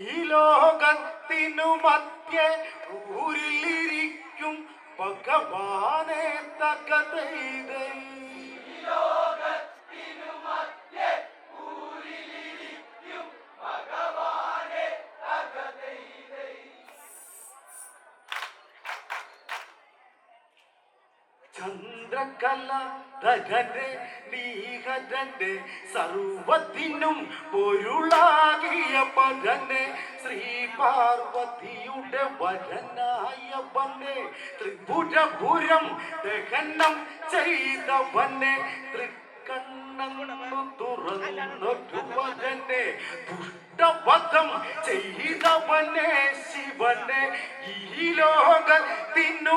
ഈ ലോകത്തിനു മധ്യ ഊരിലിരിക്കും ഭഗവാനെ തകതൈതൈ ചന്ദ്രകല ധരന്റെ നീഹരന്റെ സർവത്തിനും പൊരുളാകിയ പരനെ ശ്രീ പാർവതിയുടെ വരനായവനെ ത്രിപുരപുരം ദഹനം ചെയ്തവനെ തൃക്കണ്ണു തുറന്നൊരുവനെ ദുഷ്ടവധം ചെയ്തവനെ ശിവനെ ഈ ലോകത്തിനു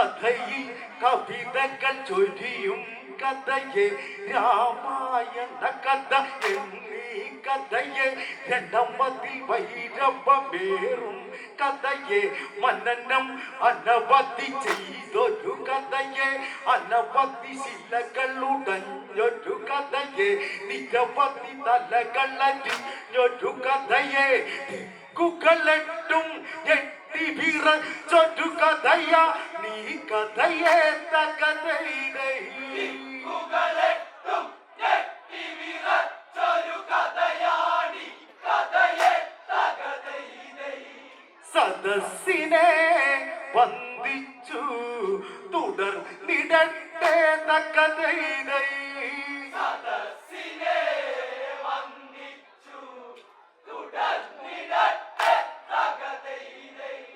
കഥയിൽ കവിതകൾ ചൊരിയും കഥയെ രാമായണ കഥ എന്നീ കഥയെ രണ്ടമ്പതിൽ വൈരവമേറും കഥയെ മനനം അനവധി ചെയ്തൊരു കഥയെ അനവധി ശിലകളുടഞ്ഞൊരു കഥയെ നിരവധി തലകളരിഞ്ഞൊരു കഥയെ ദിക്കുകളെട്ടും എട്ടി വിറച്ചൊരു കഥയ നീ കഥയെ തകതൈതൈ സദസ്സിനെ വന്ദിച്ചു തുടർന്നിടട്ടെ തക്കതൈതൈ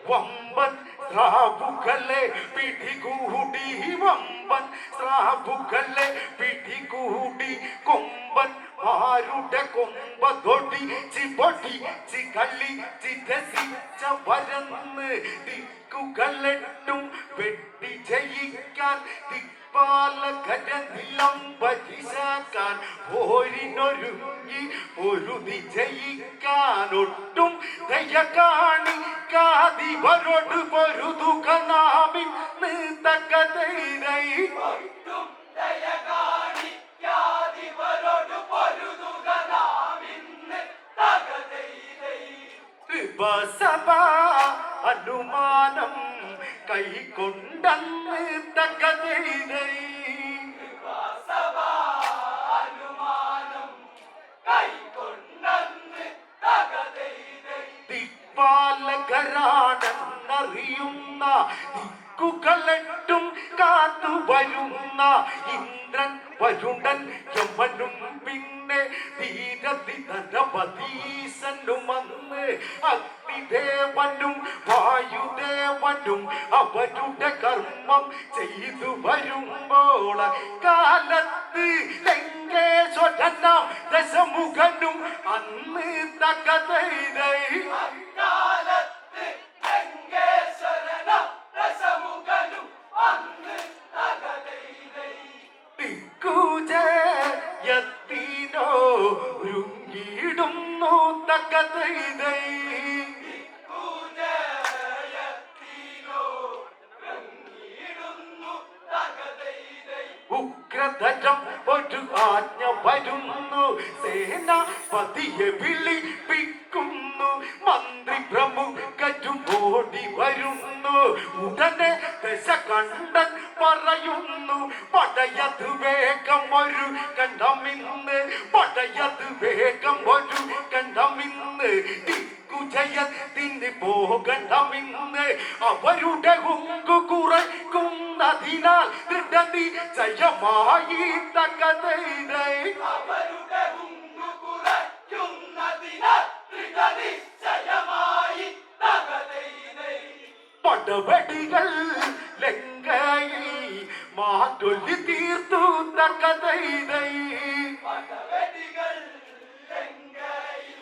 വമ്പൻ സ്രാവുകളെ പിടികൂടി വമ്പൻ സ്രാവുകളെ പിടികൂടി കൊമ്പൻ. ആരുടെ കൊമ്പതൊടി ചിപൊടി ചികളി ചിതസിച്ച വരന്ന് ദിക്കുകളെട്ടും വെട്ടി ജയിക്കാൻ ദിക്പാലകരനിലം പരിശാക്കാൻ പോരിനൊരുങ്ങി പൊരുതി വിജയിക്കാനൊട്ടും ദയ കാണിക്കാതിവരോട് പൊരുതുക നാമിൻ തകതൈരൈ സഭ അനുമാനം കൈകൊണ്ടെന്ന് തകതൈരൈ ദിക്പാലകരാണെന്നറിയുന്ന ദിക്കുകളെട്ടും കാത്തു വരുന്ന ഇന്ദ്രൻ വരുണൻ യമനും പിന്നെ ധീരതിധരപതീശനും അന്ന് അഗ്നിദേവനും വായുദേവനും അവരുടെ കർമ്മം ചെയ്തു വരുമ്പോൾ കാലത്ത് ലങ്കേശ്വരനാം ദശമുഖനും അന്ന് തകതൈതൈ ദിക്കുജയത്തിനോ ഒരുങ്ങിയിടുന്നു തകതൈതൈ ഉഗ്രതരം ഒരു ആജ്ഞ സേനാപതിയെ വിളിപ്പിക്കുന്നു. മന്ത്രി പ്രമുഖരും ഓടി വരുന്നു. ഉടനെ ദശ കണ്ടൻ പറയുന്നു പടയത് വേഗം ഒരു കണ്ടമിന്ന്. പടയത് വേഗം ഒരു കണ്ടമിന്ന്. ജയത്തിന് പോകണ്ടമിന്ന്. അവരുടെ ഉങ്കു കുറയ്ക്കുന്നതിനാൽ ദൃഢതി ജയമായി തകതൈതൈ പടവടികൾ ലങ്കയിൽ മാറ്റൊല്ലി തീർത്തു തക്കതൈതൈ പടവടികൾ ലങ്കയിൽ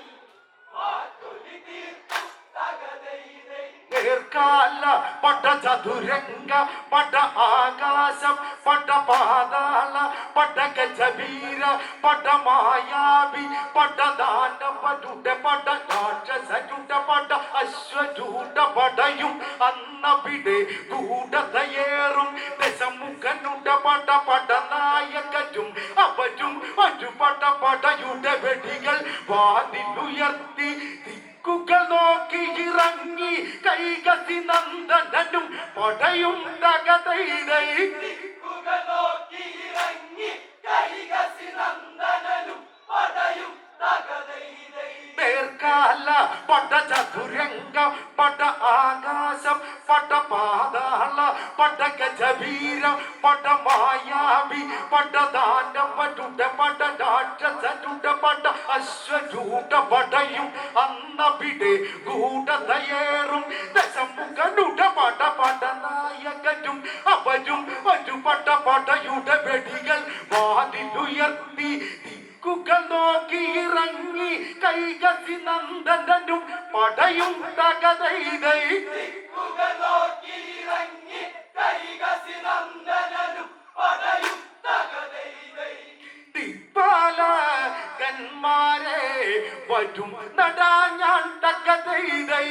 മാറ്റൊല്ലി തീർത്തു തകതൈതൈ നേർക്കാല പട ചതുരംഗ പട ആകാശം പട പാതാള പട ഗജവീര പട മായാവി പട ദാനവരുടെ പട രാക്ഷസരുടെ പട അശ്വരൂഢ പടയും അന്നവിടെ ഗൂഢതയേറും ദശമുഖനുടെ പട പട നായകരും അവരും ഒരു പട പടയുടെ വെടികൾ വാതിലുയർത്തി ദിക്കുകൾ നോക്കി ഇറങ്ങി കൈകസി നന്ദനും പടയും തകതൈതൈ രാക്ഷസരുടെ പട അശ്വരൂഢ പടയും അന്നവിടെ ഗൂഢതയേറും ദശമുഖനുടെ പട പട നായകരും അവരും ഒരു പട പടയുടെ വെടികൾ വാതിലുയർത്തി ദിക്കുകൾ നോക്കി ഇറങ്ങി കൈകസി നന്ദനും പടയും തകതൈതൈ ദിപ്പാലകന്മാരെ വരും നടാ ഞാൻ തകതൈതൈ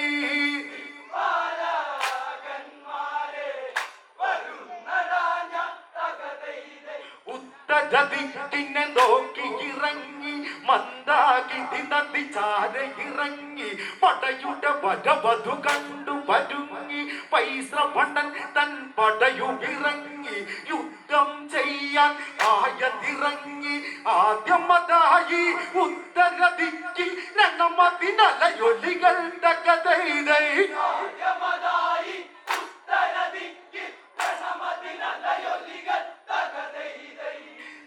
ഉത്തരദിക്കിനെ നോക്കി ഇറങ്ങി. മന്ദാകിതി നദി ചാര ഇറങ്ങി പടയുടെ വരവധു കണ്ടു വരുങ്ങി. പൈശ്രവണൻ തൻ പടയുമിറങ്ങി. യുദ്ധം ചെയ്യാൻ ആയതിറങ്ങി. ആദ്യമതായി ഉത്തരദിക്കിൽ രണമതിനലയൊലികൾ തകതൈതൈ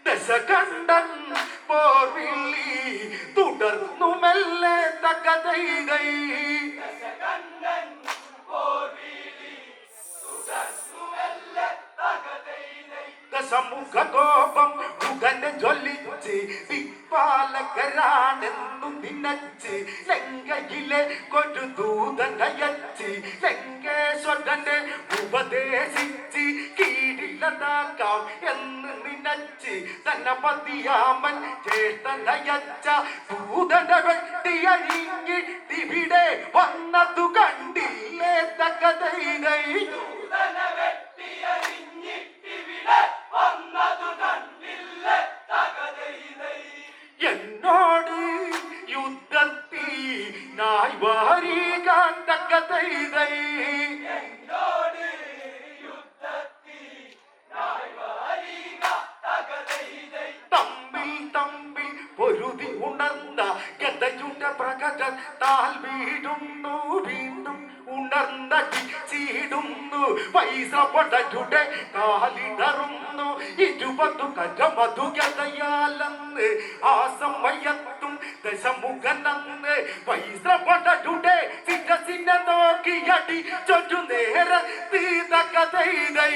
ദശകണ്ഠൻ പോർവില്ലി തുടർന്നു മെല്ലെ തകതൈതൈ ദശമുഖ കോപം മുഖനെ ജ്വലിച്ച് ദിപ്പാലകരാണെന്നു നിനച്ച് ലങ്കയിലെ ഒരു ദൂതനയച്ച് ലങ്കേശ്വരനെ ഉപദേശിച്ച് കീഴിലതാക്കാം എന്ന് ധനപതിയാമൻ ചേട്ടനയച്ച ദൂതന വെട്ടിയഴിഞ്ഞിട്ടിവിടെ വന്നതു കണ്ടില്ലേ തകതൈതൈ എന്നോട് യുദ്ധത്തി നായ് വാരികാൻ തക്കതൈതൈ തമ്മിൽ തമ്മിൽ പൊരുതി ഉണർന്ന ഗതയുടെ പ്രകടൻ താൽ വീടുന്നു വീണ്ടും ഉണർന്ന ചീടുന്നു. പൈസ പടയുടെ കാലിടറുന്നു. ഇരുപതു കരമതു ഗതയാലെന്ന് ആ സമയത്തും ദശമുഖനെന്ന് പൈസ പടയുടെ ശിരസിനെ നോക്കി അടി ചൊരു നേരെ തീത കഥൈതൈ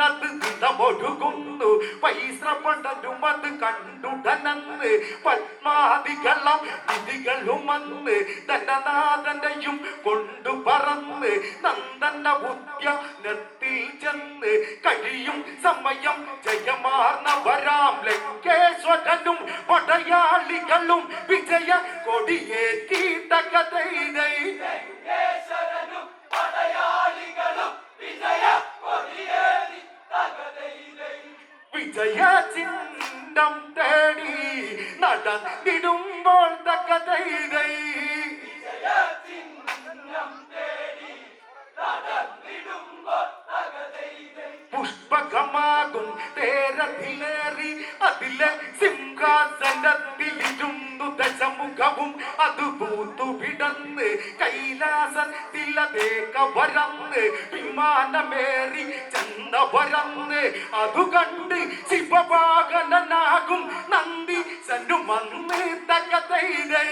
നിന്നത് തിടമൊഴുകുന്നു പൈസ പണ്ടലും അത് കണ്ടുടനന്ന് പത്മാദികളം വിധികളുമെന്ന് ധനനാഥനെയും കൊണ്ടു പറന്ന് നന്ദന ബുദ്ധ്യ നെത്തിൽ ചെന്ന് കഴിയും സമയം ജയമാർന്ന വരാം ലങ്കേശ്വരനും പടയാളികളും വിജയ കൊടിയേറ്റി തകതൈതൈ വിജയ ചിഹ്നം തേടി നടന്നിടുമ്പോൾ തകതൈതൈ പുഷ്പകമാകും തേരത്തിലേറി അതിലെ സിംഹാസനത്തിലിരുന്നു ദശമുഖവും അത് പൂത്തു വിടന്ന് കൈലാസത്തിലതേക വരന്ന് വിമാനമേറി ചെന്ന വരന്ന് അതു കണ്ട് ശിവവാഹനനാകും നന്ദി സന്നു വന്ന് തകതൈതൈ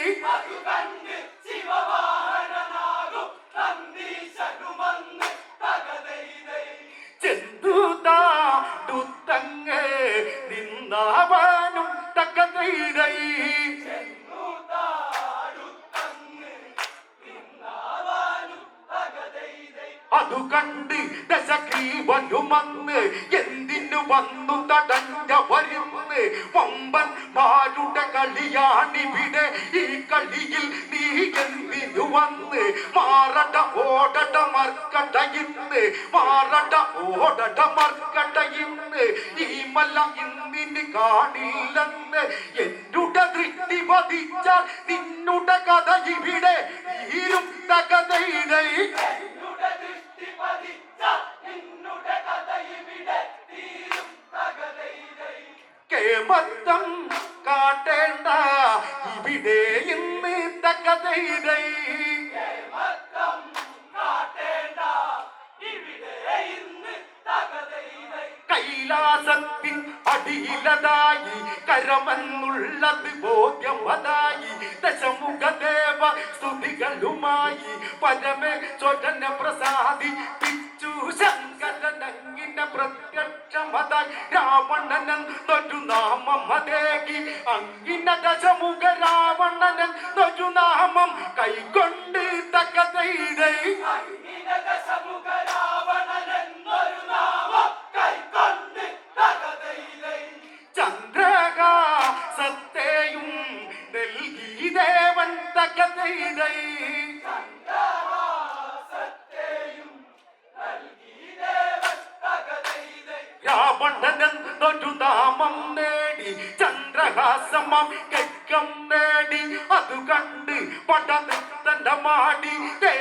അതു കണ്ട് ദശഗ്രീവനുമന്ന് എന്തിനു വന്നു തടഞ്ഞ വരുന്ന്? വമ്പന്മാരുടെ കളിയാണിവിടെ. ഈ കളിയിൽ നീ എന്തിനു വന്ന്? മാറട ഓടട മർക്കട ഇന്ന് മാറട ഓടട മർക്കട ഈ മല ഇന്നിന് കാണില്ലെന്ന്. എന്നുടെ ദൃഷ്ടി വധിച്ചാൽ നിന്നുടെ കഥ ഇവിടെ. തീരും തകതൈടൈ കേമത്തം കാട്ടേണ്ട ഇവിടെ ഇന്ന് തകതൈടൈ കൈലാസത്തിൻ അടിയിലതായി കരമെന്നുള്ളത് ബോധ്യമതായി ദശമുഖദേവ സ്തുതികളുമായി പരമേശ്വരന പ്രസാദിപ്പിച്ചു ശങ്കരനങ്ങിന്റെ പ്രത്യക്ഷമതായി രാവണനൻ തൊരു അതേകി. അങ്ങിന ദശമുഖ രാവണനൻ തൊരു നാമം കൈകൊണ്ട് തകതൈടൈ ചന്ദ്രകാസത്തെയും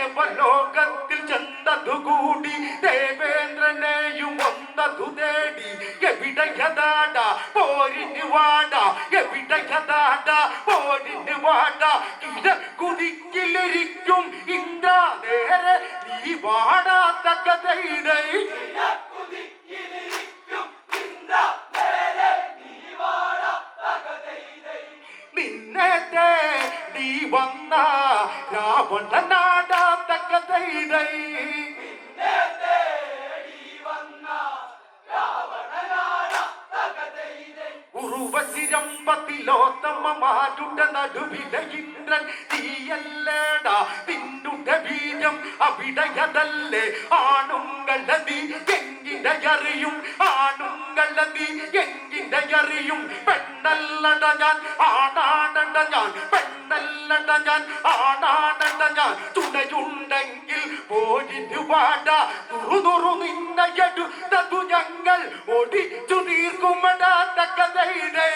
ദേവലോകത്തിൽ ചെന്നതു കൂടി ദേവേന്ദ്രനെയും ഒന്നതു തേടി. എവിടെയതാട? പോരിന് വാട. എവിടെയതാട? പോരിന് വാട. ഇത് കുതിക്കിലിരിക്കും ഇന്ദ്ര. നേരെ നീ വാടാത്ത കഥയുടെ നിന്നെ തേടി വന്ന രാവണനാടാ. ഉറുവശിരമ്പത്തിലോത്തമ്മമാരുടെ നടുവിലെ ഇന്ദ്രൻ നീയല്ലേടാ നിന്നുടെ വീരം അവിടയതല്ലേ? ആണുങ്ങളെ നീ എങ്കിന്റെ അറിയും ആണുങ്ങളെ നീ എങ്കിന്റെ അറിയും പെണ്ണല്ലട ഞാൻ ആണാടണ്ട ഞാൻ പെണ്ണല്ലട ഞാൻ ആണാടണ്ട തുറു നിന്നയെടുത്തതു ഞങ്ങൾ ഓടിച്ചു തീർക്കുമടാ തക്കതൈടേ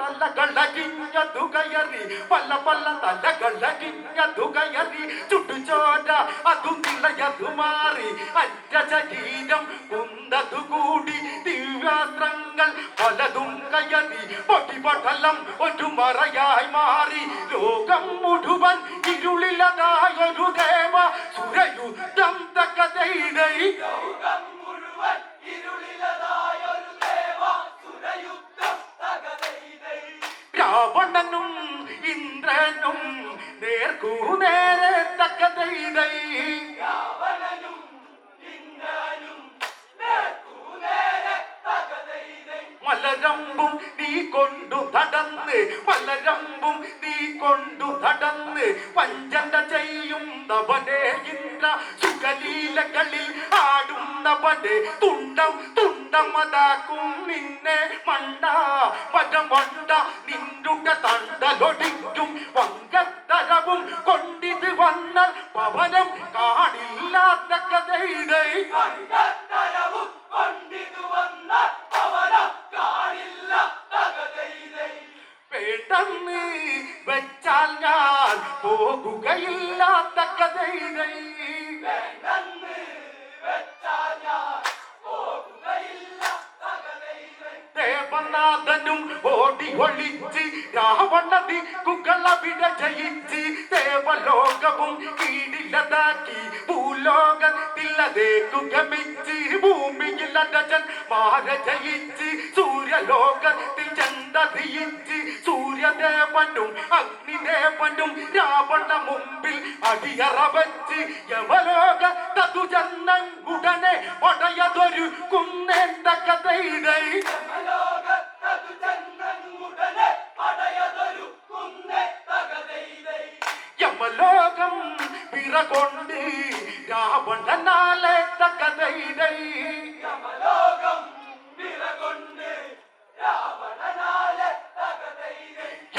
പല തലകളകിഞ്ഞതു കയറി പല പല തലകളകിഞ്ഞതു കയറി ചുട്ടുചോര അതു നിലയതു മാറി അറ്റ ശരീരം കുന്തതു കൂടി ദിവ്യാസ്ത്രങ്ങൾ പലതും കയറി പൊടിപടലം ഒരു മറയായി മാറി. ലോകം മുഴുവൻ ഇരുളിലതായൊരു ദേവ സുരയുദ്ധം തക്കതൈടൈ രാവണനും ഇന്ദ്രനും നേർക്കൂ നേരെ തക്കതൈടൈ മലരമ്പും നീ കൊണ്ടു തടന്ന് മലരമ്പും നീ കൊണ്ടു തടന്ന് പഞ്ചന്ത ചെയ്യുന്നവനെ ഇന്ദ്ര സുഖലീലകളിൽ ആടുന്നവനെ തുണ്ടം തുണ്ടം അതാക്കും നിന്നെ മണ്ട പരമണ്ട നിന്നുടെ തണ്ടലൊടിക്കും വങ്കത്തരവും കൊണ്ടിത് വന്ന പവനം കാണില്ലാത്ത കഥയുടെ വേണ്ടെന്ന് വെച്ചാൽ ഞാൻ പോകുകയില്ലാത്ത കഥയുടെ ദേവനാഥനും ഓടി ഒളിച്ച് രാവണതി കുകളവിട ജയിച്ച് ദേവലോകവും കീഴിലതാക്കി ഭൂലോകത്തിലതേക്കു ഗമിച്ച് ഭൂമിയിൽ അടജൻ മാര ജയിച്ച് സൂര്യലോകത്തിൽ ചന്തതിയിച്ച് സൂര്യദേവനും അഗ്നിദേവനും രാവണ മുമ്പിൽ അടിയറ വച്ച് യമലോക തതു ചെന്നൻ ഉടനെ പടയതൊരു കുന്നേണ്ട കഥയിടൈ కొండి యాబండ నాలే తగ్గదైదై. యమలోకం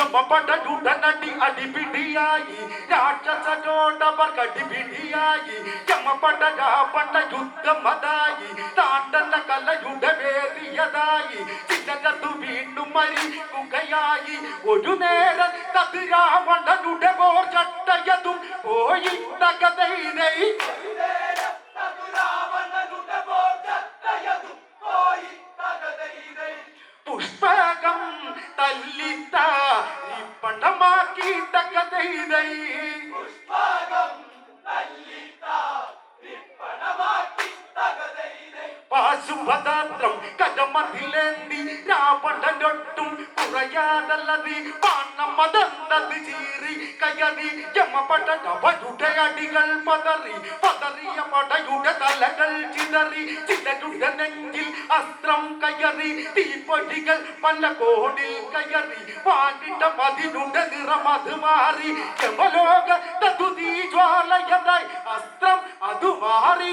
രാവണനാലെ തകതൈടൈ യമപടയുടനടി അടിപിടിയായി രാക്ഷസനോടവർ കടിപിടിയായി യമപട രാവണ യുദ്ധം അതായി താണ്ടല കലയുടെ വേദിയതായി ചിലരതു വീണ്ടും മരിക്കുകയായി ഒരു നേരം തത് രാവണനുടെ പോർ ചട്ടയതും പോയി പുഷ്പകം തല്ലിത്ത പണ്ടമാക്കി തകതൈടൈ പാശുപദാത്രം കടമതിലേന്തി രാവണനൊട്ടും കുറയാതല്ലത്. പാണമതന്തത് ചീറി കയറി യമപട അവരുടെ അടികൾ പതറി പതറിയ പടയുടെ തലകൾ ചിതറി ചിലരുടെ നെഞ്ചിൽ അസ്ത്രം കയറി തീപ്പൊടികൾ പല കോണിൽ കയറി പാട്ടിട്ട പതിനുണ്ട് നിറം അത് മാറി. ജ്വാലയതായി അസ്ത്രം അത് മാറി.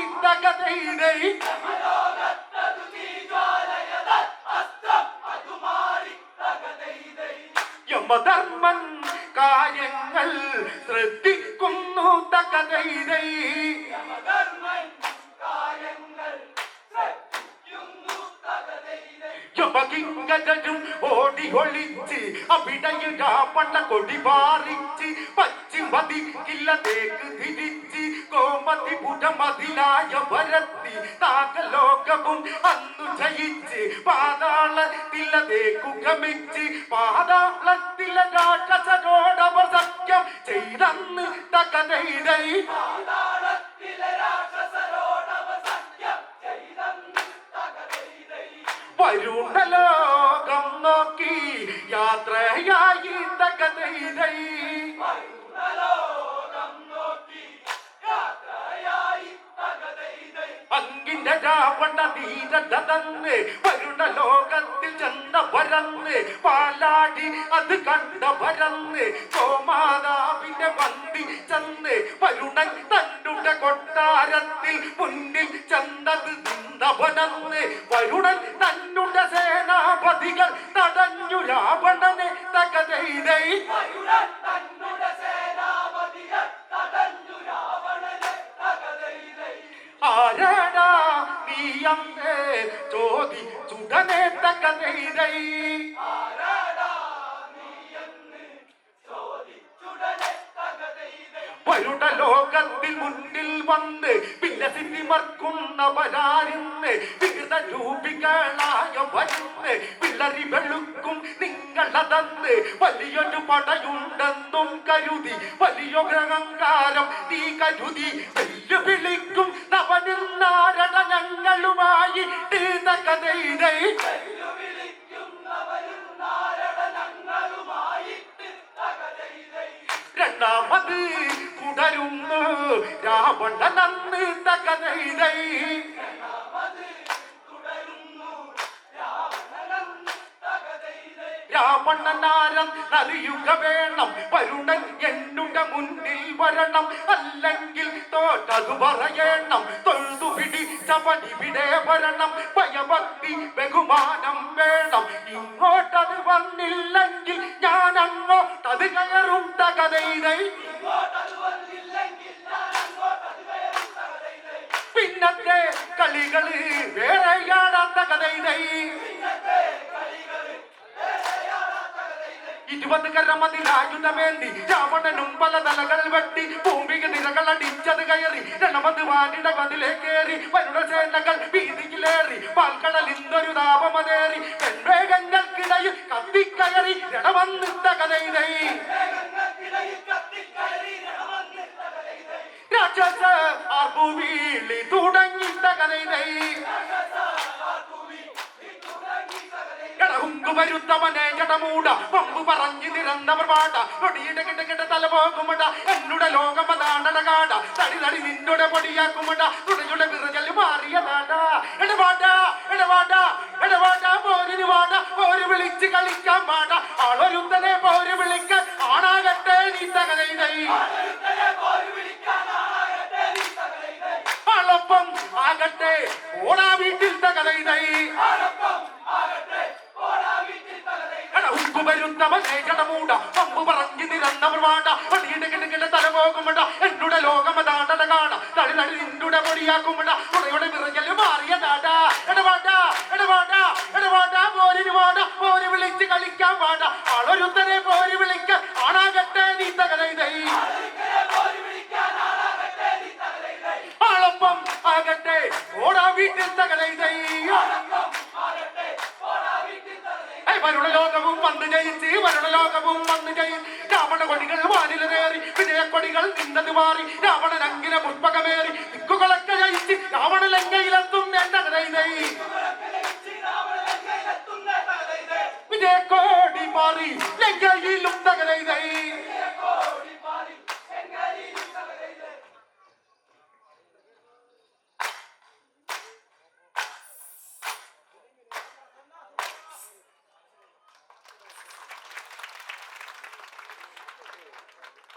യമധർമ്മൻ കാര്യങ്ങൾ ശ്രദ്ധിക്കുന്നു തകതൈടൈ യമകിങ്കരും ഓടി ഒളിച്ച് അവിടയിൽ രാവണ കൊടി പാറിച്ച് പശ്ചിമതി കില്ലതേക്ക് തിരിച്ച് കോമതി പുടമതിലായ വരത്തി താകലോകവും അന്നു ജയിച്ച് പാതാളത്തിലതേക്കു ഗമിച്ച് പാതാളത്തിലെ രാക്ഷസരോടവർ സഖ്യം ചെയ്തന്ന് തകതൈടൈ വരുണ ലോകം നോക്കി യാത്രയായി തകതൈടൈ രാവണ ധീരതന്ന് വരുണ ലോകത്തിൽ ചെന്ന വരന്ന് പാലാടി അത് കണ്ട വരന്ന് ഗോമാതാവിന്റെ വണ്ടി ചെന്ന് വരുണൻ തന്നുടെ കൊട്ടാരത്തിൽ മുന്നിൽ ചെന്നത് നിന്നവനന്ന് വരുണൻ തന്നുടെ സേനാപതികൾ തടഞ്ഞു രാവണനെ തകതൈടൈ ആരാടാ വരുട ലോകത്തിൽ മുന്നിൽ വന്ന് പിന്നെ സിനിമർക്കുന്ന വിലസിനിമർക്കുന്നവരാരുന്ന് വികൃത രൂപികളായ വരുന്ന് പിള്ളരി വെളുക്കും നിങ്ങളതന്ന് വലിയൊരു പടയുണ്ടെന്നും കരുതി വലിയൊരഹങ്കാരം നീ കരുതി. വെല്ലുവിളിക്കും നവനിൽ നാരണ ഞങ്ങളുമായി കഥയിടൈ രണ്ടാമത് തുടരുന്നു രാവണ നന്ന് തകതൈടൈ രാവണനാരം അറിയുക വേണം. വരുടൻ എന്നുടെ മുന്നിൽ വരണം. അല്ലെങ്കിൽ തോറ്റതു പറയണം. തൊഴുതു പിടിച്ചവനിവിടെ വരണം. ഭയഭക്തി ബഹുമാനം വേണം. ഇങ്ങോട്ടത് വന്നില്ലെങ്കിൽ ഞാൻ അങ്ങോട്ടത് കയറും തകതൈടൈ പിന്നത്തെ കളികൾ വേറെയാണ് തകതൈടൈ ഇരുപത് കരമതിലായുധമേന്തി രാവണനും പല തലകൾ വെട്ടി ഭൂമിക നിരകൾ അടിച്ചത് കയറി. രണമത് വാനിട മതിലേ കയറി വരുണ സേനകൾ വീതിയിലേറി. പാൽക്കടൽ ഇന്നൊരു താപമതേറി. പെൺവേഗങ്ങൾക്കിടയിൽ കത്തിക്കയറി. രണവന്നിട്ട കഥയിലേ. രാക്ഷസ ആർപ്പുവീളി തുടങ്ങിട്ട കഥയിലേ. വരുത്തവനെ ജടമൂട പമ്പ് പറഞ്ഞു നിരന്തവർ പാട നൊടിയിട കിട്ട തല പോകുമട. എന്നുടെ ലോകമതാണടകാട തടി തടി നിന്നോടെ പൊടിയാക്കുമട. തുണയുടെ വിറജൽ മാറിയതാട. എടപാട എടപാട എടപാട പോരിന് വാട. പോര് വിളിച്ച് കളിക്കാൻ പാട ആളൊരുത്തനെ പോര് വിളിക്കാൻ ആണാകട്ടെ നീ തകതൈതൈ ആളൊപ്പം ആകട്ടെ. ഓടാ വീട്ടിൽ തകതൈതൈ കടമൂട പമ്പ് പറഞ്ഞു നിരന്നവർ വാട. പണിയുടെ കിടക്കിന്റെ തല പോകുമട എന്നുടെ ലോകമതാടട കാണ. തളി തളി നിന്നുടെ പൊടിയാക്കുമട ഉടയുടെ മാറിയ മാറിയതാട എടവാട എടവാട എടവാട പോരിന് വാട. പോരി വിളിച്ച് കളിക്കാൻ വാട ആളൊരുത്തനെ പോരി വിളിക്കാൻ ആണാകട്ടെ നീ തകലൈതൈ ആളൊപ്പം ആകട്ടെ. ഓടാ വീട്ടിൽ തകലൈതൈ വരുണലോകവും വന്നു ജയിച്ച് വരുണലോകവും വന്നു ജയിച്ച് രാവണ കൊടികൾ വാനിലേറി വിജയക്കൊടികൾ നിന്നത് മാറി രാവണനങ്കിലെ പുഷ്പകമേറി ദിക്കുകളൊക്കെ ജയിച്ച് രാവണ ലങ്കയിലെത്തും എന്റെ കഥയിലേ വിജയക്കോടി മാറി ലങ്കയിലും തകരയിലേ